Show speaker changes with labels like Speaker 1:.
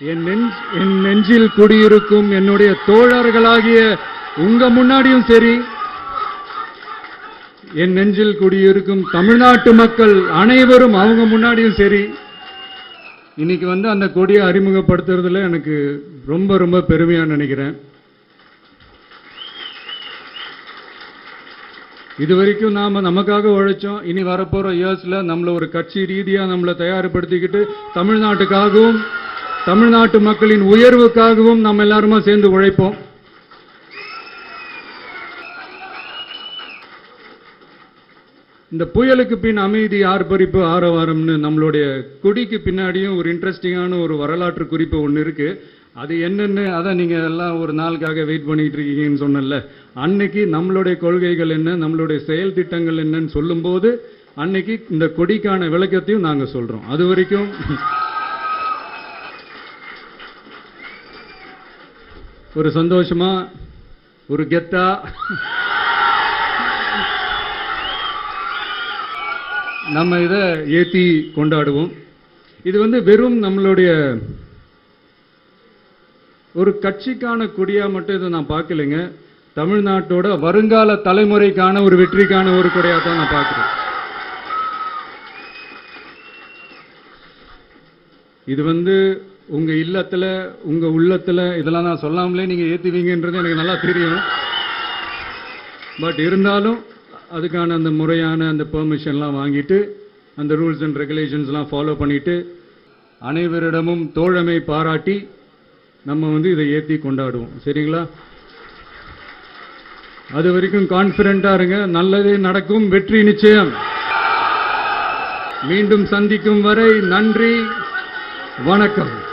Speaker 1: என் நெஞ்ச் என் நெஞ்சில் குடியிருக்கும் என்னுடைய தோழர்களாகிய உங்க முன்னாடியும் சரி என் நெஞ்சில் குடியிருக்கும் தமிழ்நாட்டு மக்கள் அனைவரும் அவங்க முன்னாடியும் சரி. இன்னைக்கு வந்து அந்த கொடியை அறிமுகப்படுத்துறதுல எனக்கு ரொம்ப ரொம்ப பெருமையா நினைக்கிறேன். இது வரைக்கும் நாம நமக்காக உழைச்சோம். இனி வரப்போற இயர்ஸ்ல நம்மள ஒரு கட்சி ரீதியா நம்மளை தயார்படுத்திக்கிட்டு தமிழ்நாட்டுக்காகவும் தமிழ்நாட்டு மக்களின் உயர்வுக்காகவும் நம்ம எல்லாருமா சேர்ந்து உழைப்போம். இந்த புயலுக்கு பின் அமைதி ஆர்ப்பரிப்பு ஆரவாரம்னு நம்மளுடைய கொடிக்கு பின்னாடியும் ஒரு இன்ட்ரெஸ்டிங்கான ஒரு வரலாற்று குறிப்பு ஒன்று இருக்கு. அது என்னன்னு அதான் நீங்க எல்லாம் ஒரு நாளுக்காக வெயிட் பண்ணிட்டு இருக்கீங்கன்னு சொன்னல அன்னைக்கு நம்மளுடைய கொள்கைகள் என்ன நம்மளுடைய செயல் திட்டங்கள் என்னன்னு சொல்லும்போது அன்னைக்கு இந்த கொடிக்கான விளக்கத்தையும் நாங்க சொல்றோம். அது வரைக்கும் ஒரு சந்தோஷமா ஒரு கெத்தா? நம்ம இதை ஏற்றி கொண்டாடுவோம். இது வந்து வெறும் நம்மளுடைய ஒரு கட்சிக்கான கொடியா மட்டும் இதை நான் பார்க்கலைங்க. தமிழ்நாட்டோட வருங்கால தலைமுறைக்கான ஒரு வெற்றிக்கான ஒரு கொடியா தான் நான் பார்க்குறேன். இது வந்து உங்க இல்லத்துல உங்க உள்ளத்துல இதெல்லாம் நான் சொல்லாமலே நீங்க ஏத்துவீங்கன்றது எனக்கு நல்லா தெரியும். பட் இருந்தாலும் அதுக்கான அந்த முறையான அந்த பெர்மிஷன்லாம் வாங்கிட்டு அந்த ரூல்ஸ் அண்ட் ரெகுலேஷன்ஸ்லாம் ஃபாலோ பண்ணிட்டு அனைவரிடமும் தோழமை பாராட்டி நம்ம வந்து இதை ஏற்றி கொண்டாடுவோம். சரிங்களா? அது வரைக்கும் கான்ஃபிடண்டா இருங்க. நல்லதே நடக்கும். வெற்றி நிச்சயம். மீண்டும் சந்திக்கும் வரை நன்றி. வணக்கம்.